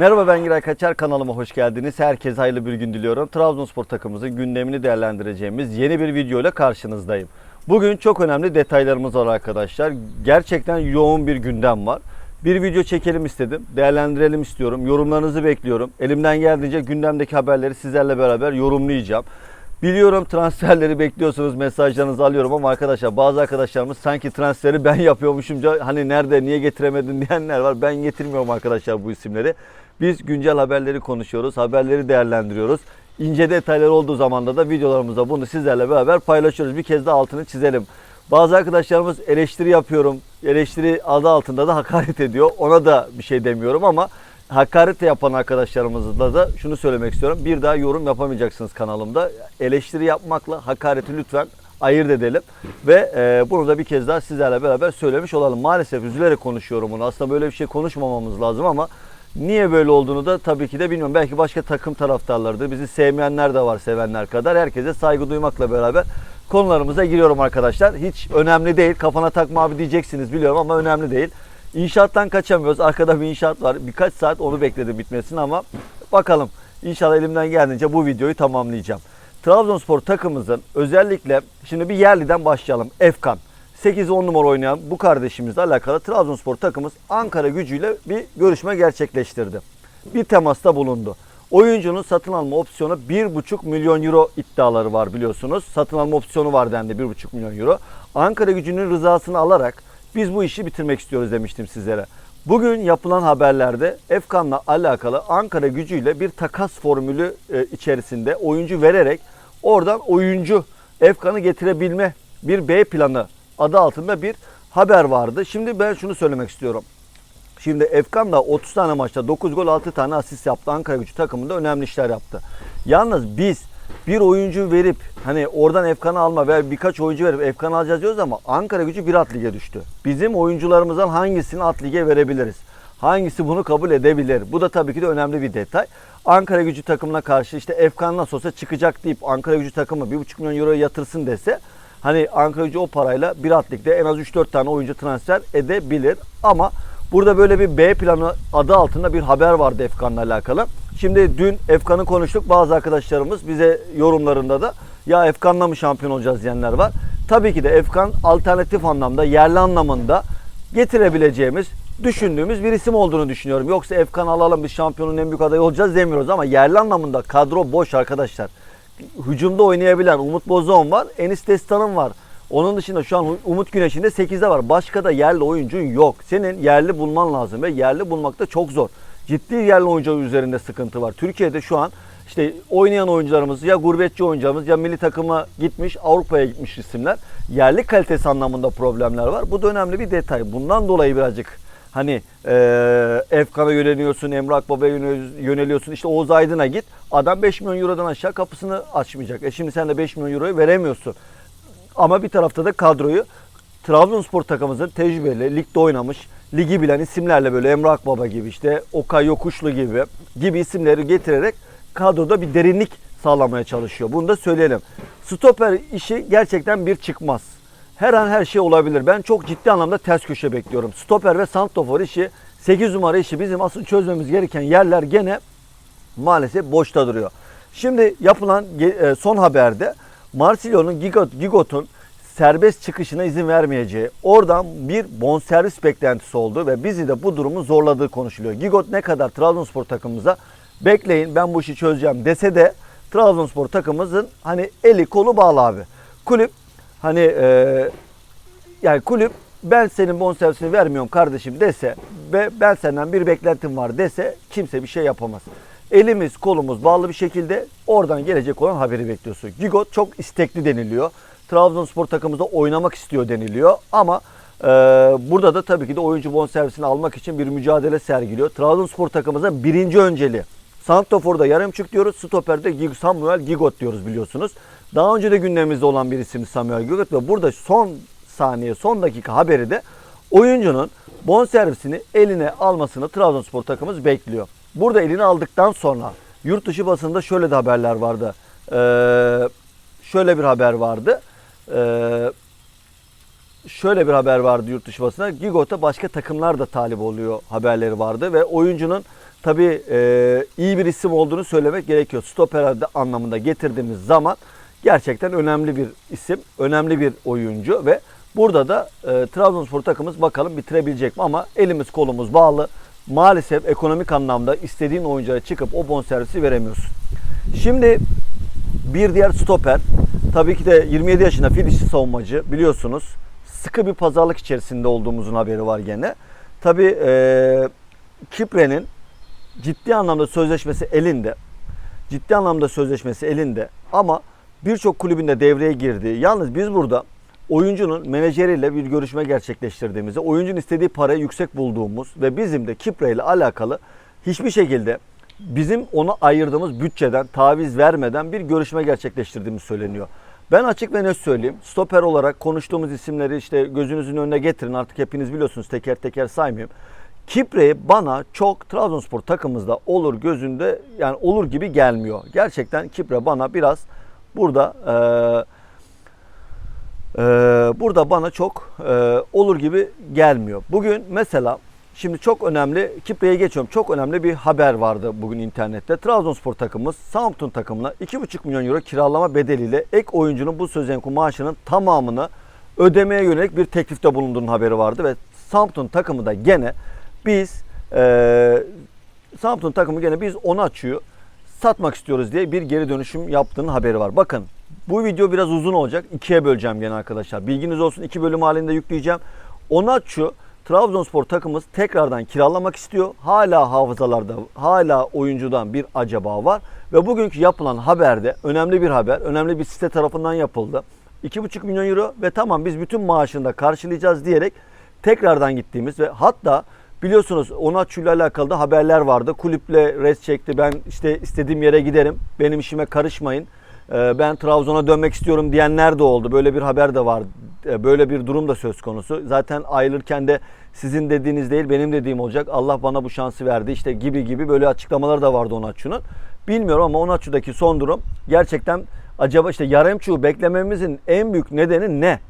Merhaba ben Giray Kaçar kanalıma hoş geldiniz. Herkese hayırlı bir gün diliyorum. Trabzonspor takımımızın gündemini değerlendireceğimiz yeni bir video ile karşınızdayım. Bugün çok önemli detaylarımız var arkadaşlar. Gerçekten yoğun bir gündem var. Bir video çekelim istedim. Değerlendirelim istiyorum. Yorumlarınızı bekliyorum. Elimden geldiğince gündemdeki haberleri sizlerle beraber yorumlayacağım. Biliyorum transferleri bekliyorsunuz, mesajlarınızı alıyorum ama arkadaşlar bazı arkadaşlarımız sanki transferi ben yapıyormuşumca hani nerede, niye getiremedin diyenler var. Ben getirmiyorum arkadaşlar bu isimleri. Biz güncel haberleri konuşuyoruz, haberleri değerlendiriyoruz. İnce detaylar olduğu zaman da videolarımızda bunu sizlerle beraber paylaşıyoruz. Bir kez de altını çizelim. Bazı arkadaşlarımız eleştiri yapıyorum. Eleştiri adı altında da hakaret ediyor. Ona da bir şey demiyorum ama hakaret yapan arkadaşlarımızla da şunu söylemek istiyorum. Bir daha yorum yapamayacaksınız kanalımda. Eleştiri yapmakla hakareti lütfen ayırt edelim. Ve e, bunu da bir kez daha sizlerle beraber söylemiş olalım. Maalesef üzülerek konuşuyorum bunu. Aslında böyle bir şey konuşmamamız lazım ama niye böyle olduğunu da tabii ki de bilmiyorum. Belki başka takım taraftarlarıdır. Bizi sevmeyenler de var sevenler kadar. Herkese saygı duymakla beraber konularımıza giriyorum arkadaşlar. Hiç önemli değil. Kafana takma abi diyeceksiniz biliyorum ama önemli değil. İnşaattan kaçamıyoruz. Arkada bir inşaat var. Birkaç saat onu bekledim bitmesini ama bakalım. İnşallah elimden geldiğince bu videoyu tamamlayacağım. Trabzonspor takımımızın özellikle şimdi bir yerliden başlayalım. Efkan. 8-10 numara oynayan bu kardeşimizle alakalı Trabzonspor takımımız Ankara gücüyle bir görüşme gerçekleştirdi. Bir temasta bulundu. Oyuncunun satın alma opsiyonu 1,5 milyon euro iddiaları var biliyorsunuz. Satın alma opsiyonu var dendi 1,5 milyon euro. Ankara gücünün rızasını alarak biz bu işi bitirmek istiyoruz demiştim sizlere. Bugün yapılan haberlerde Efkan'la alakalı Ankara gücüyle bir takas formülü e, içerisinde oyuncu vererek oradan oyuncu Efkan'ı getirebilme bir B planı adı altında bir haber vardı. Şimdi ben şunu söylemek istiyorum. Şimdi Efkan da 30 tane maçta 9 gol 6 tane asist yaptı. Ankara gücü takımında önemli işler yaptı. Yalnız biz bir oyuncu verip hani oradan Efkan'ı alma veya birkaç oyuncu verip Efkan'ı alacağız diyoruz ama Ankara gücü bir at lige düştü. Bizim oyuncularımızdan hangisini at lige verebiliriz? Hangisi bunu kabul edebilir? Bu da tabii ki de önemli bir detay. Ankara gücü takımına karşı işte Efkan nasıl olsa çıkacak deyip Ankara gücü takımı 1,5 milyon euro yatırsın dese hani Ankara gücü o parayla bir at ligde en az 3-4 tane oyuncu transfer edebilir. Ama burada böyle bir B planı adı altında bir haber vardı Efkan'la alakalı. Şimdi dün Efkan'ı konuştuk. Bazı arkadaşlarımız bize yorumlarında da ya Efkan'la mı şampiyon olacağız diyenler var. Tabii ki de Efkan alternatif anlamda, yerli anlamında getirebileceğimiz, düşündüğümüz bir isim olduğunu düşünüyorum. Yoksa Efkan alalım biz şampiyonun en büyük adayı olacağız demiyoruz ama yerli anlamında kadro boş arkadaşlar. Hücumda oynayabilen Umut Bozdoğan var, Enis Destan'ın var. Onun dışında şu an Umut Güneş'in de 8'de var. Başka da yerli oyuncun yok. Senin yerli bulman lazım ve yerli bulmak da çok zor. Ciddi yerli oyuncu üzerinde sıkıntı var. Türkiye'de şu an işte oynayan oyuncularımız ya gurbetçi oyuncularımız ya milli takıma gitmiş Avrupa'ya gitmiş isimler. Yerli kalitesi anlamında problemler var. Bu da önemli bir detay. Bundan dolayı birazcık hani e, Efkan'a yöneliyorsun, Emre Akbaba'ya yönel- yöneliyorsun. İşte Oğuz Aydın'a git. Adam 5 milyon eurodan aşağı kapısını açmayacak. E şimdi sen de 5 milyon euroyu veremiyorsun. Ama bir tarafta da kadroyu Trabzonspor takımımızın tecrübeli, ligde oynamış, ligi bilen isimlerle böyle Emre Akbaba gibi işte Okay Yokuşlu gibi gibi isimleri getirerek kadroda bir derinlik sağlamaya çalışıyor. Bunu da söyleyelim. Stoper işi gerçekten bir çıkmaz. Her an her şey olabilir. Ben çok ciddi anlamda ters köşe bekliyorum. Stoper ve santrofor işi 8 numara işi bizim asıl çözmemiz gereken yerler gene maalesef boşta duruyor. Şimdi yapılan e, son haberde Marsilyo'nun Gigot, Gigot'un serbest çıkışına izin vermeyeceği, oradan bir bonservis beklentisi oldu ve bizi de bu durumu zorladığı konuşuluyor. Gigot ne kadar Trabzonspor takımımıza bekleyin ben bu işi çözeceğim dese de Trabzonspor takımımızın hani eli kolu bağlı abi. Kulüp hani e, yani kulüp ben senin bonservisini vermiyorum kardeşim dese ve ben senden bir beklentim var dese kimse bir şey yapamaz. Elimiz kolumuz bağlı bir şekilde oradan gelecek olan haberi bekliyorsun. Gigot çok istekli deniliyor. Trabzonspor takımımızda oynamak istiyor deniliyor ama e, burada da tabii ki de oyuncu bonservisini almak için bir mücadele sergiliyor. Trabzonspor takımımıza birinci önceliği. Santrafor'da yarımçık diyoruz. Stoper'de Samuel Gigot diyoruz biliyorsunuz. Daha önce de gündemimizde olan bir isim Samuel Gigot ve burada son saniye, son dakika haberi de oyuncunun bonservisini eline almasını Trabzonspor takımımız bekliyor. Burada elini aldıktan sonra yurt dışı basında şöyle de haberler vardı. Ee, şöyle bir haber vardı. Ee, şöyle bir haber vardı yurt dışı basına. Gigot'a başka takımlar da talip oluyor haberleri vardı ve oyuncunun tabii e, iyi bir isim olduğunu söylemek gerekiyor. Stoper anlamında getirdiğimiz zaman gerçekten önemli bir isim, önemli bir oyuncu ve burada da e, Trabzonspor takımımız bakalım bitirebilecek mi ama elimiz kolumuz bağlı. Maalesef ekonomik anlamda istediğin oyuncuya çıkıp o bonservisi veremiyorsun. Şimdi bir diğer stoper tabii ki de 27 yaşında fil dişi savunmacı biliyorsunuz. Sıkı bir pazarlık içerisinde olduğumuzun haberi var gene. Tabii e, Kipre'nin ciddi anlamda sözleşmesi elinde. Ciddi anlamda sözleşmesi elinde ama birçok kulübünde devreye girdi. Yalnız biz burada oyuncunun menajeriyle bir görüşme gerçekleştirdiğimizde oyuncunun istediği parayı yüksek bulduğumuz ve bizim de Kipre ile alakalı hiçbir şekilde bizim ona ayırdığımız bütçeden taviz vermeden bir görüşme gerçekleştirdiğimiz söyleniyor. Ben açık ve net söyleyeyim. Stoper olarak konuştuğumuz isimleri işte gözünüzün önüne getirin. Artık hepiniz biliyorsunuz teker teker saymayayım. Kipre bana çok Trabzonspor takımımızda olur gözünde yani olur gibi gelmiyor. Gerçekten Kipre bana biraz burada eee ee, burada bana çok e, olur gibi gelmiyor. Bugün mesela şimdi çok önemli Kipre'ye geçiyorum. Çok önemli bir haber vardı bugün internette. Trabzonspor takımımız Southampton takımına 2,5 milyon euro kiralama bedeliyle ek oyuncunun bu sözleşme maaşının tamamını ödemeye yönelik bir teklifte bulunduğunun haberi vardı ve Southampton takımı da gene biz e, Southampton takımı gene biz onu açıyor satmak istiyoruz diye bir geri dönüşüm yaptığının haberi var. Bakın bu video biraz uzun olacak. İkiye böleceğim gene arkadaşlar. Bilginiz olsun iki bölüm halinde yükleyeceğim. Onaçu Trabzonspor takımımız tekrardan kiralamak istiyor. Hala hafızalarda, hala oyuncudan bir acaba var. Ve bugünkü yapılan haberde önemli bir haber, önemli bir site tarafından yapıldı. 2,5 milyon euro ve tamam biz bütün maaşını da karşılayacağız diyerek tekrardan gittiğimiz ve hatta biliyorsunuz Onaçu ile alakalı da haberler vardı. Kulüple res çekti. Ben işte istediğim yere giderim. Benim işime karışmayın. Ee, ben Trabzon'a dönmek istiyorum diyenler de oldu. Böyle bir haber de var. Ee, böyle bir durum da söz konusu. Zaten ayrılırken de sizin dediğiniz değil benim dediğim olacak. Allah bana bu şansı verdi işte gibi gibi böyle açıklamalar da vardı Onaçu'nun. Bilmiyorum ama Onaçu'daki son durum gerçekten acaba işte Yaremçu'yu beklememizin en büyük nedeni ne?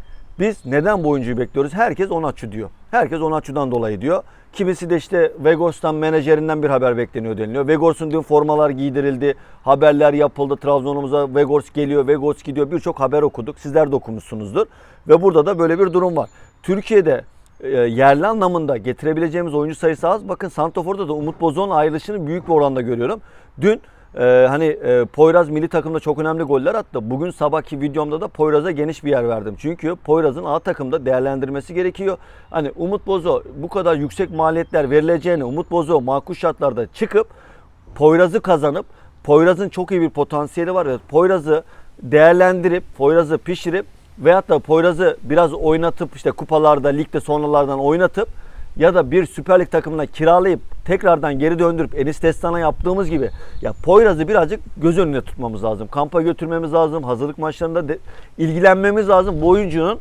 Biz neden bu oyuncuyu bekliyoruz? Herkes Onaçu diyor. Herkes Onaçu'dan dolayı diyor. Kimisi de işte Vegors'tan menajerinden bir haber bekleniyor deniliyor. Vegors'un dün formalar giydirildi. Haberler yapıldı. Trabzon'umuza Vegors geliyor, Vegors gidiyor. Birçok haber okuduk. Sizler de okumuşsunuzdur. Ve burada da böyle bir durum var. Türkiye'de e, yerli anlamında getirebileceğimiz oyuncu sayısı az. Bakın Santofor'da da Umut Bozok'un ayrılışını büyük bir oranda görüyorum. Dün ee, hani e, Poyraz milli takımda çok önemli goller attı. Bugün sabahki videomda da Poyraz'a geniş bir yer verdim. Çünkü Poyraz'ın A takımda değerlendirmesi gerekiyor. Hani Umut Bozo bu kadar yüksek maliyetler verileceğini Umut Bozo makul şartlarda çıkıp Poyraz'ı kazanıp Poyraz'ın çok iyi bir potansiyeli var. Poyraz'ı değerlendirip Poyraz'ı pişirip veyahut da Poyraz'ı biraz oynatıp işte kupalarda, ligde sonralardan oynatıp ya da bir Süper Lig takımına kiralayıp tekrardan geri döndürüp Enis Destan'a yaptığımız gibi ya Poyraz'ı birazcık göz önüne tutmamız lazım. Kampa götürmemiz lazım. Hazırlık maçlarında de, ilgilenmemiz lazım. Bu oyuncunun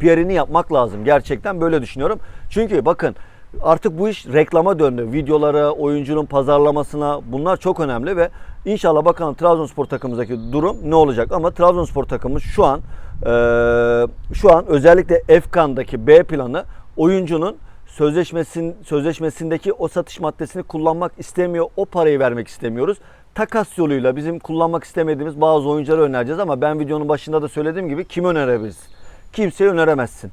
PR'ini yapmak lazım. Gerçekten böyle düşünüyorum. Çünkü bakın artık bu iş reklama döndü. Videolara, oyuncunun pazarlamasına bunlar çok önemli ve inşallah bakalım Trabzonspor takımımızdaki durum ne olacak. Ama Trabzonspor takımımız şu an e, şu an özellikle Efkan'daki B planı oyuncunun sözleşmesin, sözleşmesindeki o satış maddesini kullanmak istemiyor. O parayı vermek istemiyoruz. Takas yoluyla bizim kullanmak istemediğimiz bazı oyuncuları önereceğiz ama ben videonun başında da söylediğim gibi kim önerebiliriz? Kimseyi öneremezsin.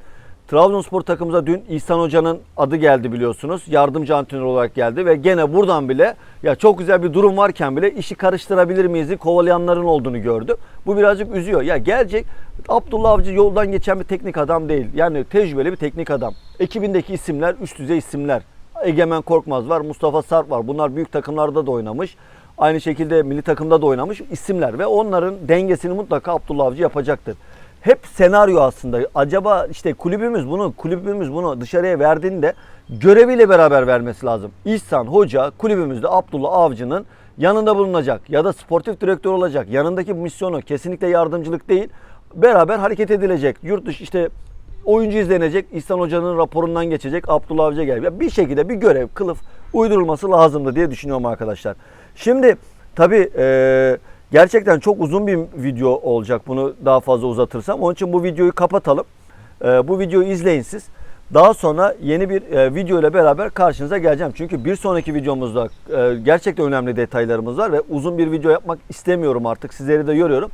Trabzonspor takımıza dün İhsan Hoca'nın adı geldi biliyorsunuz. Yardımcı antrenör olarak geldi ve gene buradan bile ya çok güzel bir durum varken bile işi karıştırabilir miyiz kovalayanların olduğunu gördüm. Bu birazcık üzüyor. Ya gelecek Abdullah Avcı yoldan geçen bir teknik adam değil. Yani tecrübeli bir teknik adam. Ekibindeki isimler üst düzey isimler. Egemen Korkmaz var, Mustafa Sarp var. Bunlar büyük takımlarda da oynamış. Aynı şekilde milli takımda da oynamış isimler ve onların dengesini mutlaka Abdullah Avcı yapacaktır hep senaryo aslında. Acaba işte kulübümüz bunu kulübümüz bunu dışarıya verdiğinde göreviyle beraber vermesi lazım. İhsan Hoca kulübümüzde Abdullah Avcı'nın yanında bulunacak ya da sportif direktör olacak. Yanındaki misyonu kesinlikle yardımcılık değil. Beraber hareket edilecek. Yurt dışı işte oyuncu izlenecek. İhsan Hoca'nın raporundan geçecek. Abdullah Avcı gelecek. Bir şekilde bir görev, kılıf uydurulması lazımdı diye düşünüyorum arkadaşlar. Şimdi tabii eee Gerçekten çok uzun bir video olacak bunu daha fazla uzatırsam. Onun için bu videoyu kapatalım. Ee, bu videoyu izleyin siz. Daha sonra yeni bir e, video ile beraber karşınıza geleceğim. Çünkü bir sonraki videomuzda e, gerçekten önemli detaylarımız var ve uzun bir video yapmak istemiyorum artık. Sizleri de yoruyorum.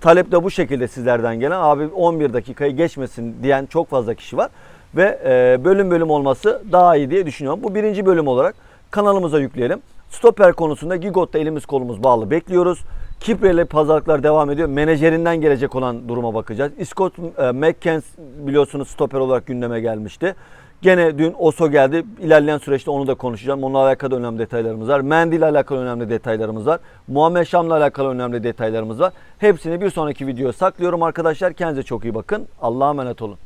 Talep de bu şekilde sizlerden gelen. Abi 11 dakikayı geçmesin diyen çok fazla kişi var. Ve e, bölüm bölüm olması daha iyi diye düşünüyorum. Bu birinci bölüm olarak kanalımıza yükleyelim. Stoper konusunda Gigot'ta elimiz kolumuz bağlı bekliyoruz. Kipre ile pazarlıklar devam ediyor. Menajerinden gelecek olan duruma bakacağız. Scott e, biliyorsunuz stoper olarak gündeme gelmişti. Gene dün Oso geldi. İlerleyen süreçte onu da konuşacağım. Onunla alakalı önemli detaylarımız var. Mendy ile alakalı önemli detaylarımız var. Muhammed Şam'la alakalı önemli detaylarımız var. Hepsini bir sonraki videoya saklıyorum arkadaşlar. Kendinize çok iyi bakın. Allah'a emanet olun.